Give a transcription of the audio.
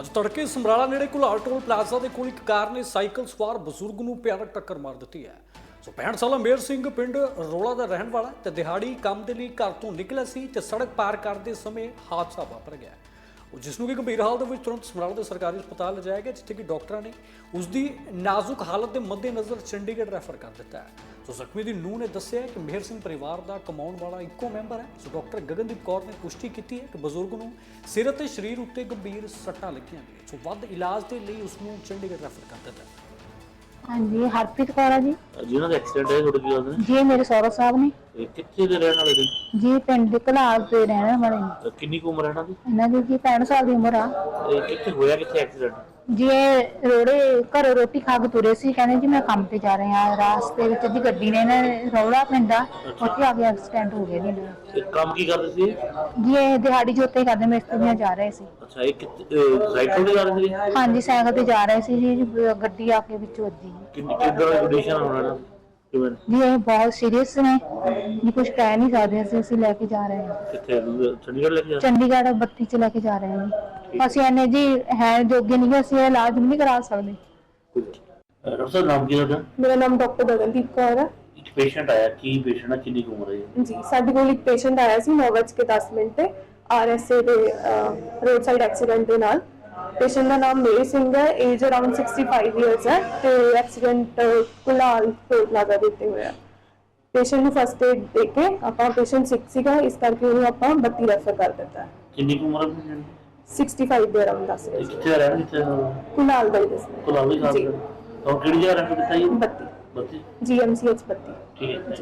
ਅੱਜ ਤੜਕੇ ਸਮਰਾਲਾ ਨੇੜੇ ਕੁਲਾਰ ਟੋਲ ਪਲਾਜ਼ਾ ਦੇ ਕੋਲ ਇੱਕ ਕਾਰ ਨੇ ਸਾਈਕਲ ਸਵਾਰ ਬਜ਼ੁਰਗ ਨੂੰ ਭਿਆਨਕ ਟੱਕਰ ਮਾਰ ਦਿੱਤੀ ਹੈ। ਸੋ 65 ਸਾਲਾ ਮੇਰ ਸਿੰਘ ਪਿੰਡ ਰੋਲਾ ਦਾ ਰਹਿਣ ਵਾਲਾ ਤੇ ਦਿਹਾੜੀ ਕੰਮ ਦੇ ਲਈ ਘਰ ਤੋਂ ਨਿਕਲਿਆ ਸੀ ਤੇ ਸੜਕ ਪਾਰ ਕਰਦੇ ਸਮੇਂ ਹਾਦਸਾ ਵਾਪਰ ਗਿਆ ਜਿਸ ਨੂੰ ਕਿ ਗੰਭੀਰ ਹਾਲਤ ਦੇ ਵਿੱਚ ਤੁਰੰਤ ਸਮਰਾਲਾ ਦੇ ਸਰਕਾਰੀ ਹਸਪਤਾਲ ਲਿਜਾਇਆ ਗਿਆ, ਜਿੱਥੇ ਕਿ ਡਾਕਟਰਾਂ ਨੇ ਉਸ ਦੀ ਨਾਜ਼ੁਕ ਹਾਲਤ ਦੇ ਮੱਦੇਨਜ਼ਰ ਚੰਡੀਗੜ੍ਹ ਰੈਫਰ ਕਰ ਦਿੱਤਾ ਹੈ। ਸੋ ਜ਼ਖਮੀ ਦੀ ਨੂੰਹ ਨੇ ਦੱਸਿਆ ਕਿ ਮਿਹਰ ਸਿੰਘ ਪਰਿਵਾਰ ਦਾ ਕਮਾਉਣ ਵਾਲਾ ਇੱਕੋ ਮੈਂਬਰ ਹੈ। ਸੋ ਡਾਕਟਰ ਗਗਨਦੀਪ ਕੌਰ ਨੇ ਪੁਸ਼ਟੀ ਕੀਤੀ ਹੈ ਕਿ ਬਜ਼ੁਰਗ ਨੂੰ ਸਿਰ ਅਤੇ ਸਰੀਰ ਉੱਤੇ ਗੰਭੀਰ ਸੱਟਾਂ ਲੱਗੀਆਂ ਨੇ। ਸੋ ਵੱਧ ਇਲਾਜ ਦੇ ਲਈ ਉਸ ਨੂੰ ਚੰਡੀਗੜ੍ਹ ਰੈਫਰ ਕਰ ਦਿੱਤਾ। ਹਾਂਜੀ ਹਰਪ੍ਰੀਤ ਕੌਰ ਆ ਜੀ। ਜਿਹਨਾਂ ਦਾ ਐਕਸੀਡੈਂਟ ਹੈ ਤੁਹਾਡੇ ਕੀ ਲੱਗਦੇ ਨੇ ਜੀ ਇਹ ਮੇਰੇ ਸਹੁਰਾ ਸਾਹਿਬ ਨੇ। ਇਹ ਕਿੱਥੇ ਦੇ ਰਹਿਣ ਵਾਲੇ ਨੇ? ਜੀ ਪਿੰਡ ਦੇ ਘਲਾਲ ਦੇ ਰਹਿਣ ਵਾਲੇ ਨੇ। ਅਹ ਕਿੰਨੀ ਕੁ ਉਮਰ ਹੈ ਇਹਨਾਂ ਦੀ? ਇਹਨਾਂ ਦੀ ਜੀ 65 ਸਾਲ ਦੀ ਉਮਰ ਆ। ਇਹ ਕਿੱਥੇ ਹੋਇਆ ਕਿੱਥੇ ਐਕਸੀਡੈਂਟ ਜੀ ਰੋੜੇ ਘਰੋਂ ਰੋਟੀ ਖਾ ਕੇ ਤੁਰੇ ਸੀ ਕਹਿੰਦੇ ਜੀ ਮੈਂ ਕੰਮ ਤੇ ਜਾ ਰਹੇ ਆ ਰਾਸਤੇ ਵਿੱਚ ਦੀ ਗੱਡੀ ਨੇ ਨੇ ਰੌਲਾ ਪੈਂਦਾ ਉੱਥੇ ਆ ਕੇ ਐਕਸੀਡੈਂਟ ਹੋ ਗਿਆ ਜੀ ਇਹਨਾਂ ਦਾ। ਇਹ ਕੰਮ ਕੀ ਕਰਦੇ ਸੀ ਜੀ ਇਹ ਦਿਹਾੜੀ ਜੋਤੇ ਕਰਦੇ ਮਿਸਤਰੀਆਂ ਜਾ ਰਹੇ ਸੀ। ਅੱਛਾ ਇਹ ਕਿੱਥੇ ਸਾਈਕਲ ਤੇ ਜਾ ਰਹੇ ਸੀ? ਹਾਂਜੀ ਸਾਈਕਲ ਤੇ ਜਾ ਰਹੇ ਸੀ ਜੀ ਗੱਡੀ ਆ ਕੇ ਵਿੱਚ ਵੱਜੀ। ਕਿੰਨੀ ਕਿੱਦਾਂ ਦੀ ਕੰਡੀਸ਼ਨ ਹੋਣਾ? ਕਿਵੇਂ? ਜੀ ਇਹ ਬਹੁਤ ਸੀਰੀਅਸ ਨੇ। ਜੀ ਕੁਝ ਕਹਿ ਨਹੀਂ ਸਕਦੇ ਅਸੀਂ ਅਸੀਂ ਲੈ ਕੇ ਜਾ ਰਹੇ ਹਾਂ। ਕਿੱਥੇ ਚੰਡੀਗੜ੍ਹ ਲੈ ਕੇ ਜਾ ਚੰਡੀਗੜ੍ਹ ਬੱਤੀ ਚ ਲੈ ਕੇ ਜਾ ਰਹੇ ਹਾਂ ਜੀ। ਅਸੀਂ ਇਹਨੇ ਜੀ ਹੈ ਜੋਗੇ ਨਹੀਂ ਗੇ, ਅਸੀਂ ਇਹ ਇਲਾਜ ਨਹੀਂ ਕਰਾ ਸਕਦੇ ਅਹ ਡਾਕਟਰ ਸਾਹਿਬ ਨਾਮ ਕੀ ਹੈ ਤੁਹਾਡਾ ਮੇਰਾ ਨਾਮ ਡਾਕਟਰ ਗਗਨਦੀਪ ਕੌਰ ਹੈ ਇੱਕ ਪੇਸ਼ੈਂਟ ਆਇਆ ਕੀ ਪੇਸ਼ੈਂਟ ਹੈ ਕਿੰਨੀ ਕੁ ਉਮਰ ਹੈ ਜੀ? ਜੀ ਸਾਡੇ ਕੋਲ ਇੱਕ ਪੇਸ਼ੈਂਟ ਆਇਆ ਸੀ 9:10 ਮਿੰਟ ਤੇ ਆਰਐਸਏ ਦੇ ਰੋਡ ਸਾਈਡ ਐਕਸੀਡੈਂਟ ਦੇ ਨਾਲ ਪੇਸ਼ੈਂਟ ਦਾ ਨਾਮ ਮੇਰ ਸਿੰਘ ਹੈ ਏਜ ਅਰਾਊਂਡ 65 ਇਅਰਸ ਹੈ ਤੇ ਐਕਸੀਡੈਂਟ ਕੁਲਾਲ ਟੋਲ ਪਲਾਜ਼ਾ ਦੇ ਉੱਤੇ ਹੋਇਆ ਪੇਸ਼ੈਂਟ ਨੂੰ ਫਸਟ ਏਡ ਦੇ ਕੇ ਆਪਾਂ ਪੇਸ਼ੈਂਟ ਸਿਕ ਸੀਗਾ ਇਸ ਕਰਕੇ ਉਹਨੂੰ ਆਪਾਂ 32 ਰੈਫਰ ਕਰ ਦਿੱਤਾ ਹੈ। ਕਿੰਨੀ ਕੁ ਉਮਰ ਹੈ patient ਦੀ? 65 ਦੇ ਅਰਾਊਂਡ ਦੱਸ ਰਹੇ ਸੀ। ਕਿੱਥੇ ਰਹਿਣਾ ਕਿੱਥੇ ਕੁਲਾਲ ਦਾ ਹੀ ਦੱਸਣਾ ਕੋਲ ਆਵੇ ਖਾਸ ਜੀ। ਤਾਂ ਕਿਹੜੀ ਜਗ੍ਹਾ ਰਹਿਣਾ ਕਿੱਥੇ ਜੀ 32 ਬੱਤੀ ਜੀਐਮਸੀਐਚ 32 ਠੀਕ ਹੈ